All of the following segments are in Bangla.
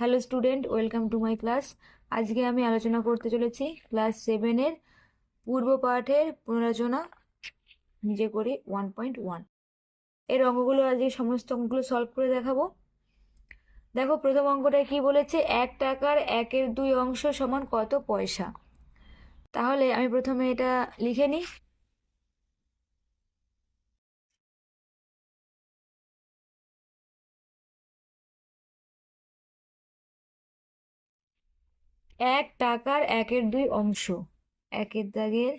Hello student welcome to my class আজকে আমি আলোচনা করতে চলেছি ক্লাস সেভেনের পূর্ব পাঠের পুনরালোচনা। নিজে করি ওয়ান পয়েন্ট ওয়ানের অঙ্কগুলো আজকে সমস্ত অঙ্কগুলো সলভ করে দেখাবো। দেখো, প্রথম অঙ্কটা কি বলেছে? এক টাকার একের দুই অংশ সমান কত পয়সা? তাহলে আমি প্রথমে এটা লিখে নিই। এক টাকার একের দুই অংশ। একের দাগের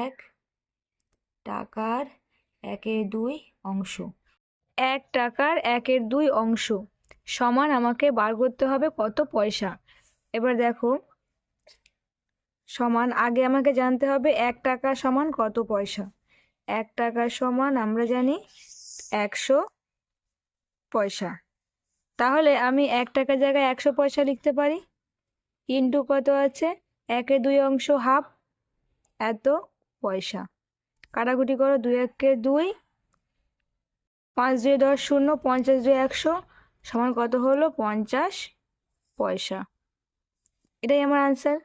এক টাকার একের দুই অংশ। এক টাকার একের দুই অংশ সমান আমাকে বার করতে হবে কত পয়সা? এবার দেখো। সমান আগে আমাকে জানতে হবে এক টাকা সমান কত পয়সা? এক টাকা সমান আমরা জানি একশো পয়সা। তাহলে আমি এক টাকার জায়গায় একশো পয়সা লিখতে পারি? ইন্টু কত আছে? একে দুই অংশ হাফ, এত পয়সা। কাটাকুটি করো, দুই একে দুই, পাঁচ দুই দশ শূন্য, পঞ্চাশ দুই একশো, সমান কত হলো? পঞ্চাশ পয়সা। এটাই আমার আনসার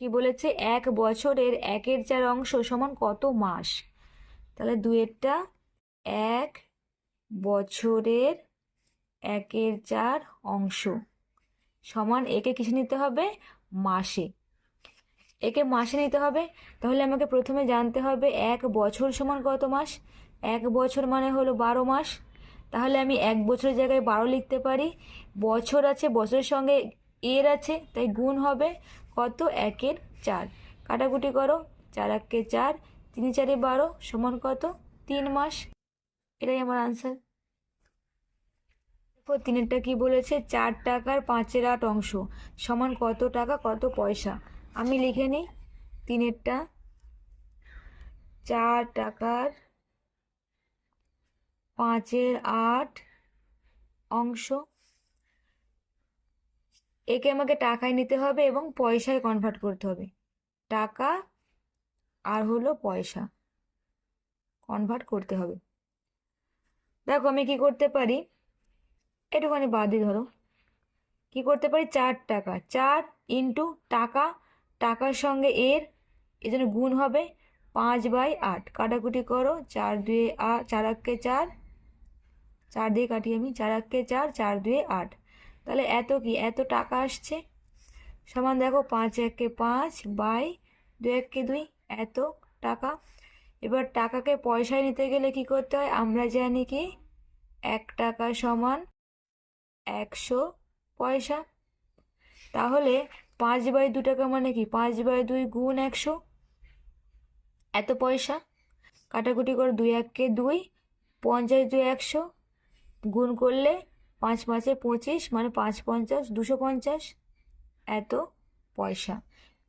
কি বলেছে? এক বছরের একের চার অংশ সমান কত মাস? তাহলে দুয়েরটা এক বছরের একের চার অংশ। সমান একে কিসে নিতে হবে? মাসে। একে মাসে নিতে হবে। তাহলে আমাকে প্রথমে জানতে হবে এক বছর সমান কত মাস? এক বছর মানে হলো বারো মাস। তাহলে আমি এক বছরের জায়গায় বারো লিখতে পারি। বছর আছে, বছরের সঙ্গে এর আছে, তাই গুণ হবে কত? একের চার। কাটাকুটি করো। চার একে চার, তিন চারে বারো সমান কত? তিন মাস। এটাই আমার আনসার তিনেরটা কি বলেছে? চার টাকার পাঁচের আট অংশ। সমান কত টাকা, কত পয়সা? আমি লিখে নিই। তিনেরটা। চার টাকার পাঁচের আট অংশ। একে আমাকে টাকায় নিতে হবে এবং পয়সায় কনভার্ট করতে হবে। টাকা আর হলো পয়সা। কনভার্ট করতে হবে। দেখো আমি কি করতে পারি? একটুখানি বাদই ধরো। কি করতে পারি? চার টাকা। চার ইন্টু টাকা, টাকার সঙ্গে এর এজন্য গুণ হবে পাঁচ বাই আট। কাটাকুটি করো, চার দুয়ে আট চার আটকে চার চার দিয়ে কাটি আমি, চার আটকে চার চার দুয়ে আট। তাহলে এত কি? এত টাকা আসছে? সমান দেখো, পাঁচ একে পাঁচ বাই দুই একে দুই, এত টাকা। এবার টাকাকে পয়সায় নিতে গেলে কি করতে হয়? আমরা জানি কি, এক টাকা সমান একশো পয়সা? তাহলে পাঁচ বাই দু টাকা মানে কি? পাঁচ বাই দুই গুণ একশো? এত পয়সা? কাটাকুটি করে দুই এককে দুই, পঞ্চাশ দুই একশো, গুণ করলে পাঁচ পাঁচে পঁচিশ মানে পাঁচ পঞ্চাশ, দুশো পঞ্চাশ। এত পয়সা।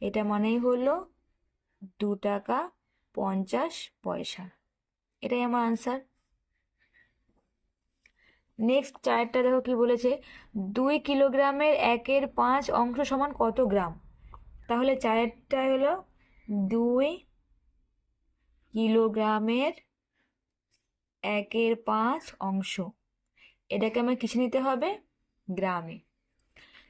এটা মানেই হলো দু টাকা পঞ্চাশ পয়সা। এটাই আমার আনসার নেক্সট চারটা দেখো কি বলেছে? দুই কিলোগ্রামের একের পাঁচ অংশ সমান কত গ্রাম? তাহলে চারেরটা হলো দুই কিলোগ্রামের একের পাঁচ অংশ। এটাকে আমার কিসে নিতে হবে? গ্রামে।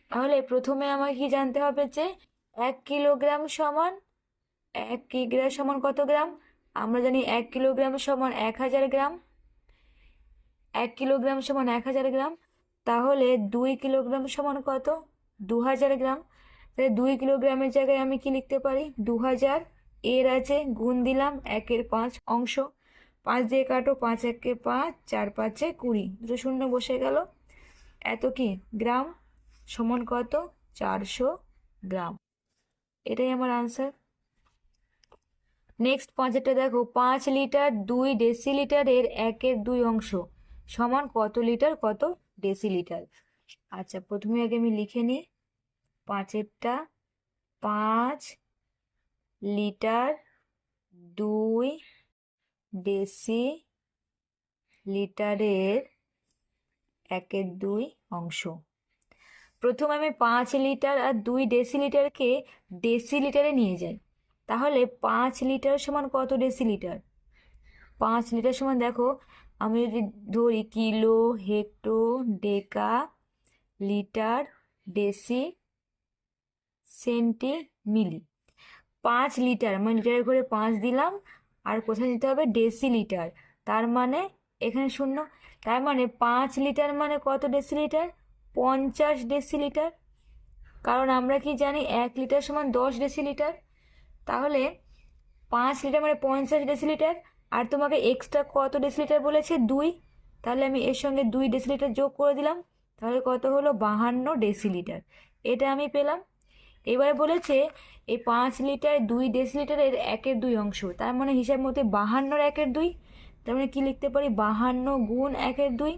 তাহলে প্রথমে আমাকে কি জানতে হবে যে এক কিলোগ্রাম সমান এক কিগ্রা সমান কত গ্রাম? আমরা জানি এক কিলোগ্রাম সমান এক হাজার গ্রাম। এক কিলোগ্রাম সমান এক হাজার গ্রাম, তাহলে দুই কিলোগ্রাম সমান কত? দু হাজার গ্রাম। তাহলে দুই কিলোগ্রামের জায়গায় আমি কি লিখতে পারি? দু হাজার, এর আছে গুণ দিলাম একের পাঁচ অংশ। পাঁচ দিয়ে কাটো, পাঁচ একে পাঁচ, চার পাঁচে কুড়ি। দুটো শূন্য বসে গেল। এত কি? গ্রাম সমান কত? চারশো গ্রাম। এটাই আমার আনসার নেক্সট পাঁচেরটা দেখো, পাঁচ লিটার দুই ডেসিলিটারের একের দুই অংশ। সমান কত লিটার, কত ডেসিলিটার? আচ্ছা প্রথমে আগে আমি লিখে নিই। পাঁচেরটা পাঁচ লিটার দুই ডেসি লিটারের একের দুই অংশ। প্রথম আমি পাঁচ লিটার আর দুই ডেসিলিটারকে ডেসিলিটারে নিয়ে যাই। তাহলে পাঁচ লিটার সমান কত ডেসিলিটার? পাঁচ লিটার সমান দেখো আমি যদি ধরি kilo, hecto, deca, litre, deci, centi, milli. পাঁচ লিটার মানে লিটারের করে পাঁচ দিলাম, আর কোথায় দিতে হবে? Deci litre. তার মানে এখানে শূন্য। তার মানে পাঁচ লিটার মানে কত ডেসি লিটার? পঞ্চাশ ডেসি লিটার। কারণ আমরা কি জানি, এক লিটার সমান দশ ডেসি লিটার। তাহলে পাঁচ লিটার মানে পঞ্চাশ ডেসি লিটার। আর তোমাকে এক্সট্রা কত ডেসি লিটার বলেছে? দুই। তাহলে আমি এর সঙ্গে দুই ডেসি লিটার যোগ করে দিলাম। তাহলে কত হলো? বাহান্ন ডেসি লিটার এটা আমি পেলাম। এবার বলেছে, এই পাঁচ লিটার দুই ডেসি লিটারের একের দুই অংশ। তার মানে হিসাব মতে বাহান্নর একের দুই। তার মানে কী লিখতে পারি? বাহান্ন গুণ একের দুই।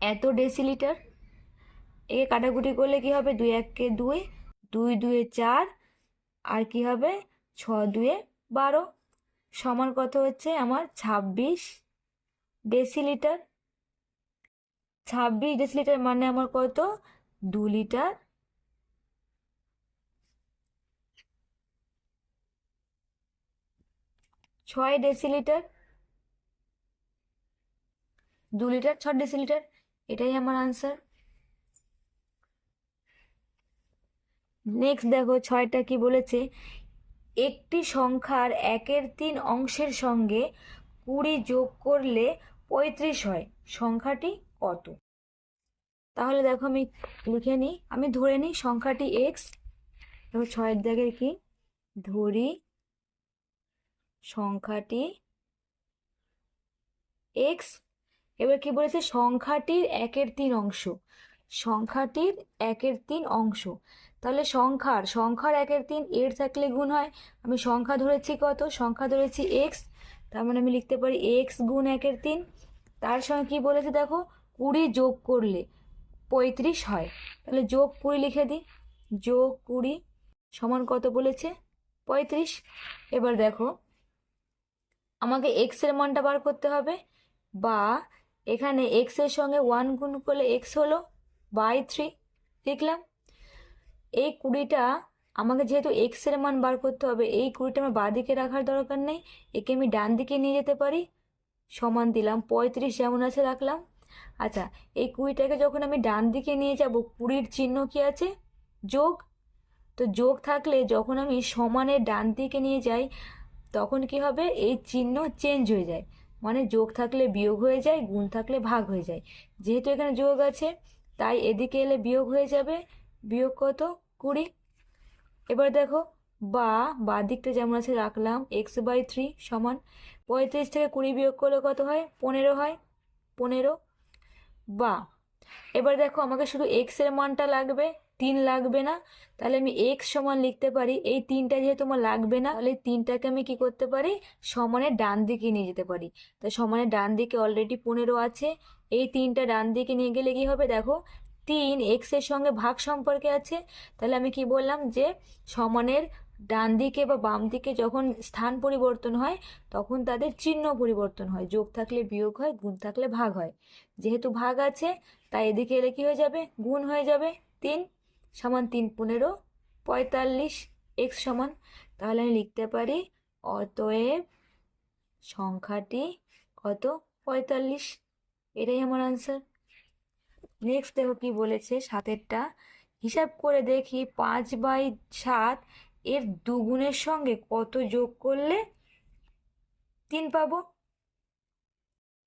এত ডেসি লিটার একে কাটাকুটি করলে কি হবে? দুই এককে দুই দুই দুয়ে চার। আর কি হবে? ছ দুয়ে বারো। সমান কত হচ্ছে আমার? ছাব্বিশ ডেসিলিটার ছাব্বিশ ডেসিলিটার মানে আমার কত? দু লিটার ছয় ডেসিলিটার দু লিটার ছ ডেসিলিটার এটাই আমার আনসার নেক্সট দেখো, ছয়টা কি বলেছে? একটি সংখ্যার একের তিন অংশের সঙ্গে কুড়ি যোগ করলে পঁয়ত্রিশ হয়। সংখ্যাটি কত? তাহলে দেখো আমি লিখে নিই। আমি ধরে নিই সংখ্যাটি এক্স দেখো ছয়ের দাগের কি? ধরি সংখ্যাটি এক্স এবার কি বলেছে? সংখ্যাটির একের তিন অংশ। সংখ্যাটির একের তিন অংশ। তাহলে সংখ্যার সংখ্যার একের তিন এর থাকলে গুণ হয়। আমি সংখ্যা ধরেছি কত? সংখ্যা ধরেছি এক্স তার মানে আমি লিখতে পারি এক্স গুণ একের তিন। তার সঙ্গে কী বলেছে দেখো? কুড়ি যোগ করলে পঁয়ত্রিশ হয়। তাহলে যোগ কুড়ি লিখে দিই। যোগ কুড়ি সমান কত বলেছে? পঁয়ত্রিশ। এবার দেখো, আমাকে এক্সের মানটা বার করতে হবে। বা এখানে এক্সের সঙ্গে ওয়ান গুণ করলে এক্স হলো বাই থ্রি লিখলাম এই কুড়িটা, আমাকে যেহেতু এক্সের মান বার করতে হবে, এই কুড়িটা আমার বাঁ দিকে রাখার দরকার নেই, একে আমি ডান দিকে নিয়ে যেতে পারি। সমান দিলাম, পঁয়ত্রিশ যেমন আছে রাখলাম। আচ্ছা এই কুড়িটাকে যখন আমি ডান দিকে নিয়ে যাব, কুড়ির চিহ্ন কি আছে? যোগ। তো যোগ থাকলে যখন আমি সমানের ডান দিকে নিয়ে যাই, তখন কি হবে? এই চিহ্ন চেঞ্জ হয়ে যায়। মানে যোগ থাকলে বিয়োগ হয়ে যায়, গুণ থাকলে ভাগ হয়ে যায়। যেহেতু এখানে যোগ আছে তাই এদিকে এলে বিয়োগ হয়ে যাবে। বিয়োগ কত? কুড়ি। এবার দেখো, বা বা দিকটা যেমন আছে রাখলাম এক্স বাই থ্রি সমান পঁয়ত্রিশ থেকে কুড়ি বিয়োগ করলে কত হয়? পনেরো হয়। পনেরো। বা, এবার দেখো আমাকে শুধু এক্সের মানটা লাগবে। তিন লাগবে না? তাহলে আমি এক্স সমান লিখতে পারি। এই তিনটা যেহেতু আমার লাগবে না, তাহলে তিনটাকে আমি কি করতে পারি? সমানের ডান দিকে নিয়ে যেতে পারি। তো সমানের ডান দিকে অলরেডি পনেরো আছে। এই তিনটা ডান দিকে নিয়ে গেলে কি হবে? দেখো, তিন এক্সের সঙ্গে ভাগ সম্পর্কে আছে। তাহলে আমি কি বললাম যে, সমানের ডান দিকে বা বাম দিকে যখন স্থান পরিবর্তন হয়, তখন তাদের চিহ্ন পরিবর্তন হয়। যোগ থাকলে বিয়োগ হয়, গুণ থাকলে ভাগ হয়। যেহেতু ভাগ আছে, তাই এদিকে এলে কী হয়ে যাবে? গুণ হয়ে যাবে। তিন সমান তিন পনেরো, পঁয়তাল্লিশ এক্স সমান, তাহলে আমি লিখতে পারি অতএব সংখ্যাটি কত? পঁয়তাল্লিশ। এটাই আমার আনসার নেক্সট দেখো কি বলেছে সাতেরটা। হিসাব করে দেখি পাঁচ বাই সাত এর দুগুণের সঙ্গে কত যোগ করলে তিন পাবো?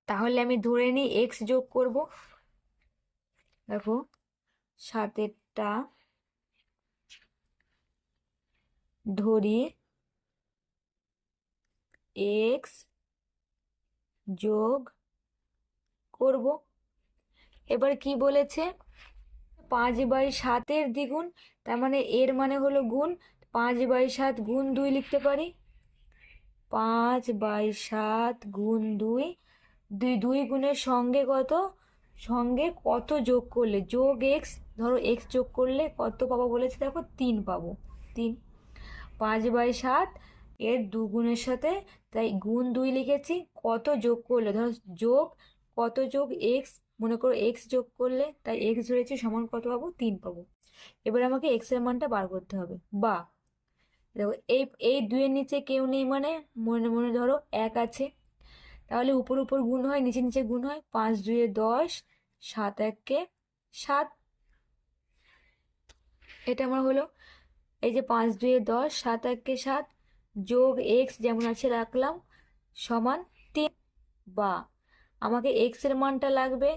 তাহলে আমি ধরে নিই এক্স যোগ করব। দেখো সাতেরটা ধরি এক্স যোগ করব। এবার কি বলেছে? পাঁচ বাই সাতের দ্বিগুণ, তার মানে এর মানে হলো গুণ। পাঁচ বাই সাত গুণ দুই লিখতে পারি? পাঁচ বাই সাত গুণ দুই দুই দুই গুণের সঙ্গে কত? সঙ্গে কত যোগ করলে? যোগ এক্স ধরো এক্স যোগ করলে কত পাবো বলেছে দেখো? তিন পাবো। তিন। পাঁচ বাই সাত এর দুগুণের সাথে, তাই গুণ দুই লিখেছি। কত যোগ করলে? ধরো যোগ, কত যোগ এক্স মনে করো এক্স যোগ করলে, তাই এক্স ধরেছি সমান কত পাবো? তিন পাবো। এবার আমাকে এক্সের মানটা বার করতে হবে। বা, দেখো, এই এই দুইয়ের নিচে কেউ নেই মানে মনে মনে ধরো এক আছে। তাহলে উপর উপর গুণ হয়, নিচে নিচে গুণ হয়, পাঁচ দুয়ে দশ, সাত এককে সাত। এটা আমার হলো এই যে পাঁচ দুয়ে দশ, সাত এককে সাত যোগ এক্স যেমন আছে রাখলাম, সমান তিন বা। আমাকে এক্সের মানটা লাগবে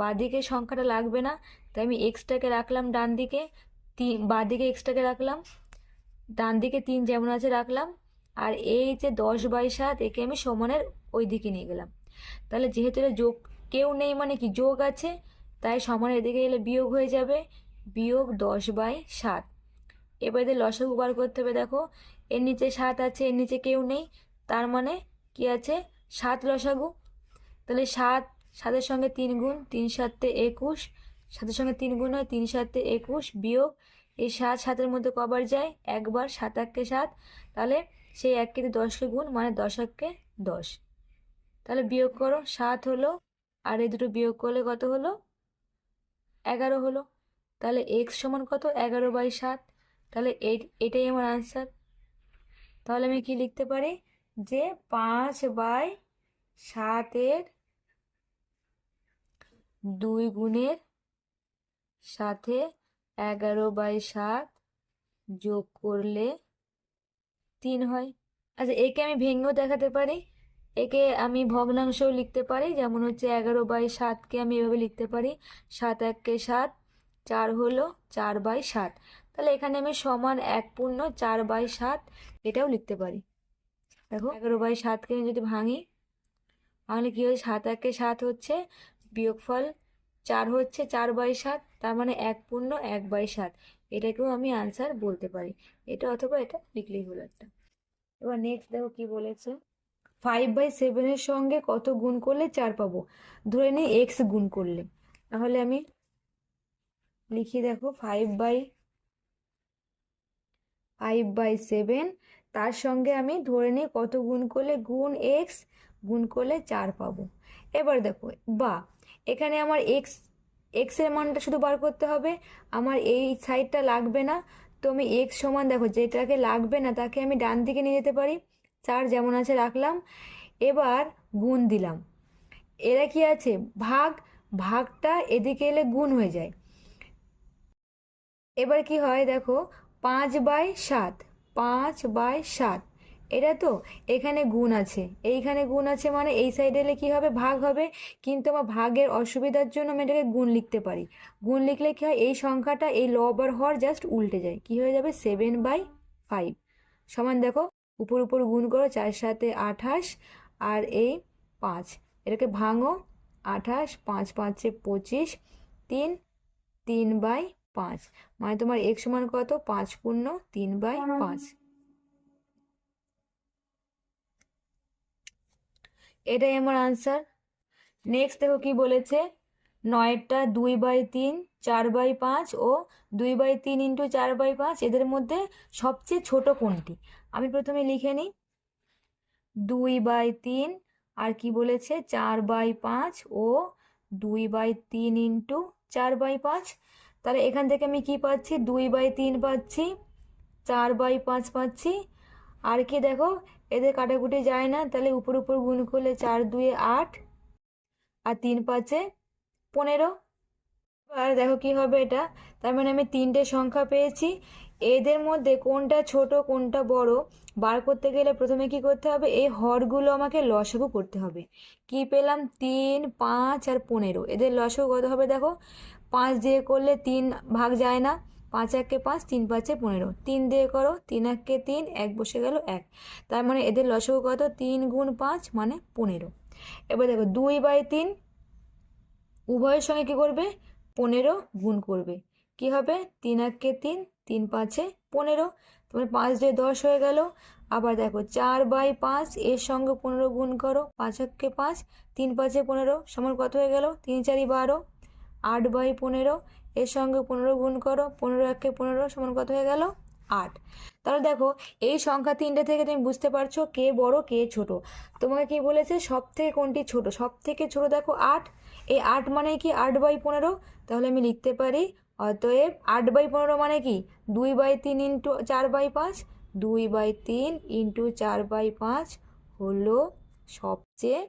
বাঁদিকে সংখ্যাটা লাগবে না, তাই আমি এক্সটাকে রাখলাম ডান দিকে তিন বাঁদিকে এক্সটাকে রাখলাম, ডান দিকে তিন যেমন আছে রাখলাম, আর এই যে দশ বাই সাত একে আমি সমানের ওই দিকে নিয়ে গেলাম। তাহলে যেহেতু এটা যোগ কেউ নেই মানে কি যোগ আছে, তাই সমানের এদিকে গেলে বিয়োগ হয়ে যাবে, বিয়োগ দশ বাই সাত। এবার এদের লসাগু বার করতে হবে, দেখো। এর নিচে সাত আছে, এর নিচে কেউ নেই। তার মানে কি আছে? সাত লসাগু। তাহলে সাত, সাতের সঙ্গে তিন গুণ, তিন সাতে একুশ। সাতের সঙ্গে তিন গুণ হয়, তিন সাতে একুশ বিয়োগ। এই সাত, সাতের মধ্যে কবার যায়? একবার, সাত এককে সাত। তাহলে সেই এক দিয়ে দশকে গুণ মানে দশ এককে দশ। তাহলে বিয়োগ করো, সাত হলো, আর এই দুটো বিয়োগ করলে কত হলো? এগারো হলো। তাহলে এক্স সমান কত? এগারো বাই সাত। তাহলে এটাই আমার আনসার তাহলে আমি কি লিখতে পারি? যে পাঁচ বাই সাতের দুই গুণের সাথে এগারো বাই সাত যোগ করলে তিন হয়। আচ্ছা একে আমি ভেঙেও দেখাতে পারি। একে আমি ভগ্নাংশও লিখতে পারি। যেমন হচ্ছে এগারো বাই সাতকে আমি এভাবে লিখতে পারি। সাত এককে সাত, চার হলো চার বাই সাত। তাহলে এখানে আমি সমান এক পূর্ণ চার বাই সাত এটাও লিখতে পারি। দেখো, এগারো বাই সাতকে আমি যদি ভাঙি ভাঙলে কী হয়? সাত একে সাত হচ্ছে বিয়োগফল চার হচ্ছে চার বাই সাত, তার মানে এক পূর্ণ এক বাই সাত। এটাকেও আমি আনসার বলতে পারি। এটা অথবা এটা লিখলেই হলো একটা। এবার নেক্সট দেখো কি বলেছে? ফাইভ বাই সেভেনের সঙ্গে কত গুণ করলে চার পাবো? ধরে নিই এক্স গুণ করলে। তাহলে আমি লিখি দেখো five by five by seven তার সঙ্গে আমি ধরে নিই কত গুণ করলে গুণ এক্স গুণ করলে চার পাবো। এবার দেখো, বা, এখানে আমার এক্স এক্সের মানটা শুধু বার করতে হবে। আমার এই সাইডটা লাগবে না। তো আমি এক্স সমান, দেখো, যেটাকে লাগবে না, তাকে আমি ডান দিকে নিয়ে যেতে পারি। চার যেমন আছে, রাখলাম। এবার গুণ দিলাম। এরা কি আছে? ভাগ, ভাগটা এদিকে এলে গুণ হয়ে যায়। এবার কি হয়, দেখো পাঁচ বাই সাত, পাঁচ বাই সাত। এটা তো এখানে গুণ আছে। এইখানে গুণ আছে মানে এই সাইডে এলে কী হবে? ভাগ হবে। কিন্তু আমার ভাগের অসুবিধার জন্য আমি এটাকে গুণ লিখতে পারি। গুণ লিখলে কী হয়? এই সংখ্যাটা এই লবার হর জাস্ট উল্টে যায়। কী হয়ে যাবে? সেভেন বাই ফাইভ সমান দেখো, উপর উপর গুণ করো, চার সাথে আঠাশ আর এই পাঁচ। এটাকে ভাঙো, আঠাশ, পাঁচ, পাঁচে পঁচিশ, তিন তিন বাই পাঁচ। মানে তোমার এক সমান কত? পাঁচ পূর্ণ তিন বাই পাঁচ। এটাই আমার আনসার নেক্সট দেখো কি বলেছে? নয়েরটা দুই বাই তিন চার বাই পাঁচ ও দুই বাই তিন ইন্টু চার বাই পাঁচ এদের মধ্যে সবচেয়ে ছোট কোনটি? আমি প্রথমে লিখে নিই। দুই বাই তিন আর কি বলেছে? চার বাই পাঁচ ও দুই বাই তিন ইন্টু চার বাই পাঁচ। তাহলে এখান থেকে আমি কি পাচ্ছি? দুই বাই তিন পাচ্ছি, চার বাই পাঁচ পাচ্ছি। আর কি দেখো, এদের কাটাকুটি যায় না, তাহলে উপর উপর গুণ করলে চার, দুয়ে আট, আর তিন পাঁচে পনেরো। আর দেখো কি হবে এটা, তার মানে আমি তিনটে সংখ্যা পেয়েছি। এদের মধ্যে কোনটা ছোট, কোনটা বড়, বার করতে গেলে প্রথমে কি করতে হবে? এই হরগুলো আমাকে লসাগু করতে হবে। কি পেলাম? তিন, পাঁচ আর পনেরো। এদের লসাগু কত হবে দেখো? পাঁচ দিয়ে করলে তিন ভাগ যায় না। পাঁচ এককে পাঁচ, তিন পাঁচে পনেরো। তিন দিয়ে করো, তিন এককে তিন, এক বসে গেল এক। তার মানে এদের লসাগু কত? তিন গুণ পাঁচ মানে পনেরো। এবার দেখো, দুই বাই তিন উভয়ের সঙ্গে কী করবে? পনেরো গুণ করবে। কি হবে? তিন এককে তিন তিন পাঁচে পনেরো। তোমার পাঁচ দিয়ে দশ হয়ে গেল। আবার দেখো, চার বাই পাঁচ, এর সঙ্গে পনেরো গুণ করো। পাঁচ এককে পাঁচ, তিন পাঁচে পনেরো। সমান কত হয়ে গেল? তিন চারি বারো। আট বাই পনেরো, এর সঙ্গে পনেরো গুণ করো, পনেরো এককে পনেরো সমান কত হয়ে গেল? আট। তাহলে দেখো, এই সংখ্যা তিনটে থেকে তুমি বুঝতে পারছ কে বড়, কে ছোট। তোমাকে কি বলেছে? সব থেকে কোনটি ছোট? সব থেকে ছোট দেখো আট। এই আট মানে কি? আট বাই পনেরো? তাহলে আমি লিখতে পারি, অতএব আট বাই পনেরো মানে কি? দুই বাই তিন ইন্টু চার বাই পাঁচ। দুই বাই তিন ইন্টু চার বাই পাঁচ হলো সবচেয়ে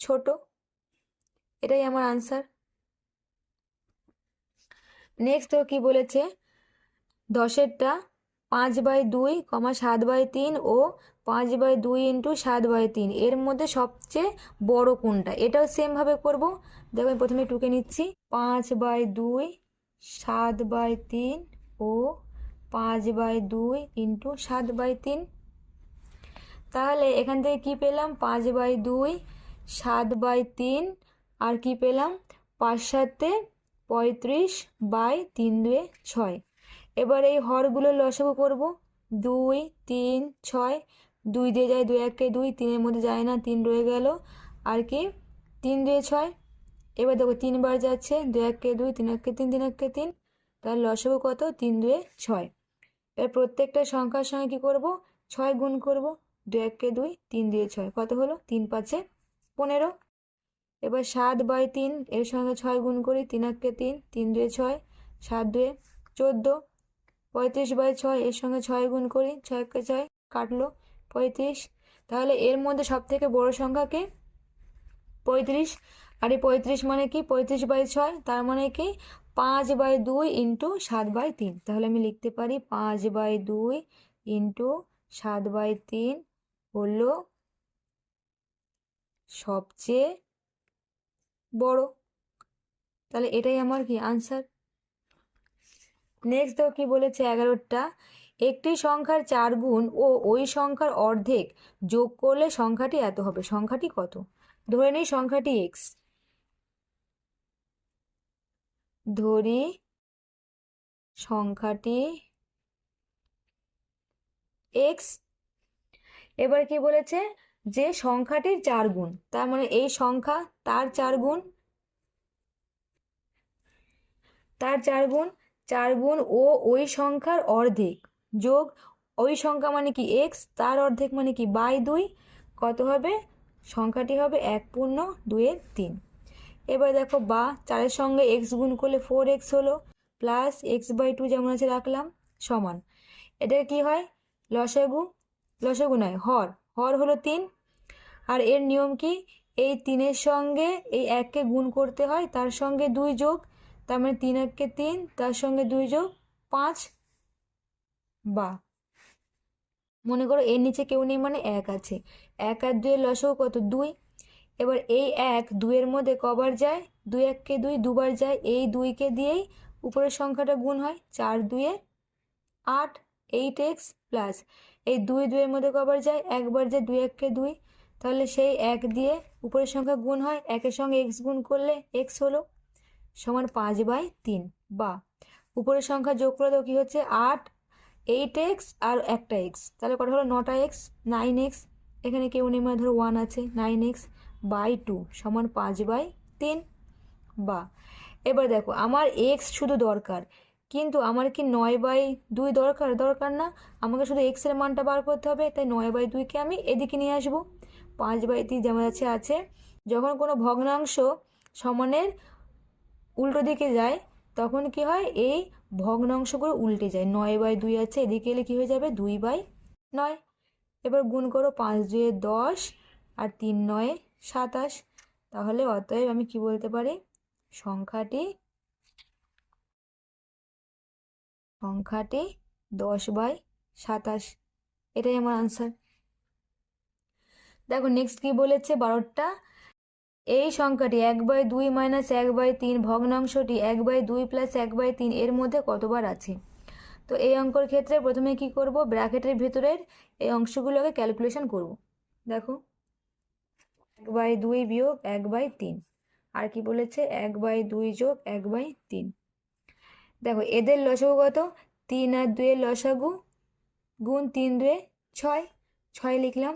ছোট। এটাই আমার আনসার নেক্সট তো কি বলেছে? দশেরটা পাঁচ বাই দুই কমা সাত বাই তিন ও পাঁচ বাই দুই ইন্টু সাত বাই তিন। এর মধ্যে সবচেয়ে বড় কোনটা? এটাও সেমভাবে করব। দেখো, আমি প্রথমে টুকে নিচ্ছি। পাঁচ বাই দুই, সাত বাই তিন ও পাঁচ বাই দুই ইন্টু সাত বাই তিন। তাহলে এখান থেকে কি পেলাম? পাঁচ বাই দুই, সাত বাই তিন, আর কি পেলাম? পাঁচ সাতে পঁয়ত্রিশ বাই তিন দুয়ে ছয়। এবার এই হরগুলো লসাগু করব। দুই, তিন, ছয়, দুই দিয়ে যায় দুই, একে দুই, তিনের মধ্যে যায় না, তিন রয়ে গেল। আর কি? তিন দুয়ে ছয়। এবার দেখো তিনবার যাচ্ছে, দুই, একে দুই, তিন, একে তিন তিন, একে তিন। তার লসাগু কত? তিন দুয়ে ছয়। এবার প্রত্যেকটা সংখ্যার সঙ্গে কি করব? ছয় গুণ করব। দুই, একে দুই, তিন দুয়ে ছয়। কত হলো? তিন পাঁচে পনেরো। এবার সাত বাই তিন, এর সঙ্গে ছয় গুণ করি, তিন একে তিন তিন দুয়ে ছয়, সাত দুয়ে চোদ্দ, পঁয়ত্রিশ বাই ছয়, এর সঙ্গে ছয় গুণ করি, ছয় একে ছয় কাটলো পঁয়ত্রিশ। তাহলে এর মধ্যে সব থেকে বড় সংখ্যাকে পঁয়ত্রিশ। আর এই পঁয়ত্রিশ মানে কি? পঁয়ত্রিশ বাই ছয়, তার মানে কি? পাঁচ বাই দুই ইন্টু সাত বাই তিন। তাহলে আমি লিখতে পারি পাঁচ বাই দুই ইন্টু সাত বাই তিন হলো সবচেয়ে বড়। তাহলে এটাই আমার কি আনসার নেক্সট দেখো কি বলেছে এগারোটা, একটি সংখ্যার চার গুণ ও ওই সংখ্যার অর্ধেক যোগ করলে সংখ্যাটি এত হবে, সংখ্যাটি কত? ধরে নিই সংখ্যাটি এক্স ধরি সংখ্যাটি এক্স এবার কি বলেছে? যে সংখ্যাটির চার গুণ, তার মানে এই সংখ্যা তার চার গুণ, তার চার গুণ চার গুণ ও ওই সংখ্যার অর্ধেক যোগ, ওই সংখ্যা মানে কি এক্স তার অর্ধেক মানে কি বাই দুই, কত হবে? সংখ্যাটি হবে এক পূর্ণ দুয়ের তিন। এবার দেখো বা চারের সঙ্গে এক্স গুণ করলে ফোর এক্স হলো প্লাস এক্স বাই টু যেমন আছে রাখলাম, সমান। এটা কি হয়? লসাগু লসাগু নয়, হর। হর হলো তিন আর এর নিয়ম কি? এই তিনের সঙ্গে এই এককে গুণ করতে হয়, তার সঙ্গে দুই যোগ, তার মানে তিন এককে তিন, তার সঙ্গে দুই যোগ পাঁচ বা। মনে করো এর নিচে কেউ নেই মানে এক আছে। এক আর দুইয়ের লসও কত? দুই। এবার এই এক দুইয়ের মধ্যে কবার যায়? দুই এককে দুই দুবার যায়। এই দুইকে দিয়েই উপরের সংখ্যাটা গুণ হয়। চার দুয়ে আট, এইট এক্স প্লাস। এই দুই দুইয়ের মধ্যে কবার যায়? একবার যায় দুই এককে দুই। তাহলে সেই এক দিয়ে উপরের সংখ্যা গুণ হয়, একের সঙ্গে এক্স গুণ করলে এক্স হলো সমান পাঁচ বাই তিন, বা উপরের সংখ্যা যোগ করে দাও কী হচ্ছে? আট এইট এক্স আর একটা এক্স তাহলে কটা হলো? নটা এক্স নাইন এক্স এখানে কেউ নেই মানে ধরো ওয়ান আছে নাইন এক্স বাই টু সমান পাঁচ বাই তিন, বা এবার দেখো, আমার এক্স শুধু দরকার, কিন্তু আমার কি নয় বাই দুই দরকার? দরকার না, আমাকে শুধু এক্সের মানটা বার করতে হবে, তাই নয় বাই দুইকে আমি এদিকে নিয়ে আসব। পাঁচ বাই তিন যেমন আছে আছে। যখন কোনো ভগ্নাংশ সমানের উল্টো দিকে যায়, তখন কি হয়? এই ভগ্নাংশগুলো উল্টে যায়। নয় বাই দুই আছে, এদিকে এলে কী হয়ে যাবে? দুই বাই নয়। এবার গুণ করো পাঁচ দুয়ে দশ আর তিন নয়ে সাতাশ। তাহলে অতএব আমি কি বলতে পারি? সংখ্যাটি সংখ্যাটি দশ বাই সাতাশ। এটাই আমার আনসার দেখো নেক্সট কি বলেছে বারোটা? এই সংখ্যাটি এক বাই দুই মাইনাস এক বাই তিন ভগ্নাংশটি এক বাই দুই প্লাস এক বাই তিন এর মধ্যে কতবার আছে? তো এই অঙ্কর ক্ষেত্রে প্রথমে কি করব? ব্র্যাকেটের ভেতরের এই অংশগুলোকে ক্যালকুলেশন করব। দেখো, এক বাই দুই বিয়োগ এক বাই তিন। আর কি বলেছে? এক বাই দুই যোগ এক বাই তিন। দেখো, এদের লসাগু কত? তিন আর দুয়ের লসাগু গুণ তিন দুয়ে ছয়। ছয় লিখলাম।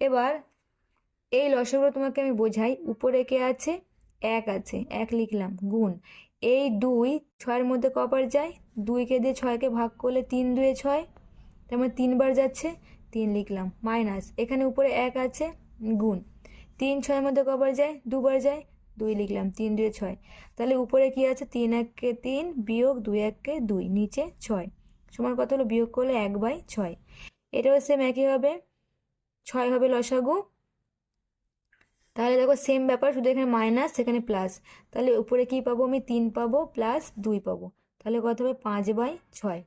এবার এই লসাগুলো তোমাকে আমি বোঝাই। উপরে কে আছে? এক আছে। এক লিখলাম। গুণ। এই দুই ছয়ের মধ্যে কবার যায়? দুইকে দিয়ে ছয়কে ভাগ করলে তিন দুয়ে ছয়। তার মানে তিনবার যাচ্ছে, তিন লিখলাম। মাইনাস। এখানে উপরে এক আছে, গুণ। তিন ছয়ের মধ্যে কবার যায়? দুবার যায়? দুই লিখলাম। তিন দুয়ে ছয়। তাহলে উপরে কি আছে? তিন এককে তিন বিয়োগ দুই এককে দুই। নিচে ছয়। সমান কত হলো? বিয়োগ করলে এক বাই ছয়। এটাও সেম হবে। ছয় হবে লসাগু। তাহলে দেখো সেম ব্যাপার, শুধু এখানে মাইনাস সেখানে প্লাস তাহলে উপরে কি পাবো আমি? তিন পাবো প্লাস দুই পাবো। তাহলে কত হবে? পাঁচ বাই ছয়।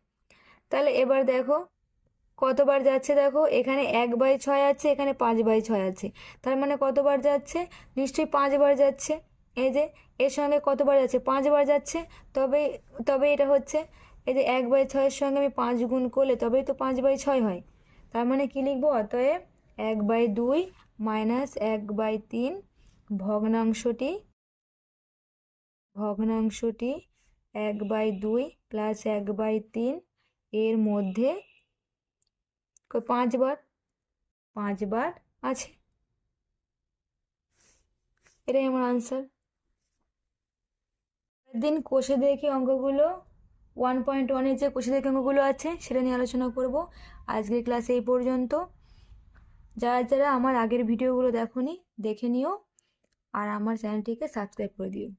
তাহলে এবার দেখো, কতবার যাচ্ছে দেখো? এখানে এক বাই ছয় আছে, এখানে পাঁচ বাই ছয় আছে। তার মানে কতবার যাচ্ছে? নিশ্চয়ই পাঁচবার যাচ্ছে। এই যে, এর সঙ্গে কতবার যাচ্ছে? পাঁচবার যাচ্ছে। তবে তবে এটা হচ্ছে, এই যে এক বাই ছয়ের সঙ্গে আমি পাঁচ গুণ করলে তবেই তো পাঁচ বাই ছয় হয়। তার মানে কি লিখব? অতএব এক বাই দুই মাইনাস এক বাই তিন ভগ্নাংশটি ভগ্নাংশটি এক বাই দুই প্লাস এক বাই তিন এর মধ্যে পাঁচবার পাঁচবার আছে। এটাই আমার আনসার দিন কোষে দেখি অঙ্কগুলো ওয়ান পয়েন্ট ওয়ানের যে কোষে দেখে অঙ্কগুলো আছে, সেটা নিয়ে আলোচনা করব। আজকের ক্লাস এই পর্যন্ত। যারা যারা আমার আগের ভিডিওগুলো দেখো দেখে নিও। আর আমার চ্যানেলটিকে সাবস্ক্রাইব করে দিও।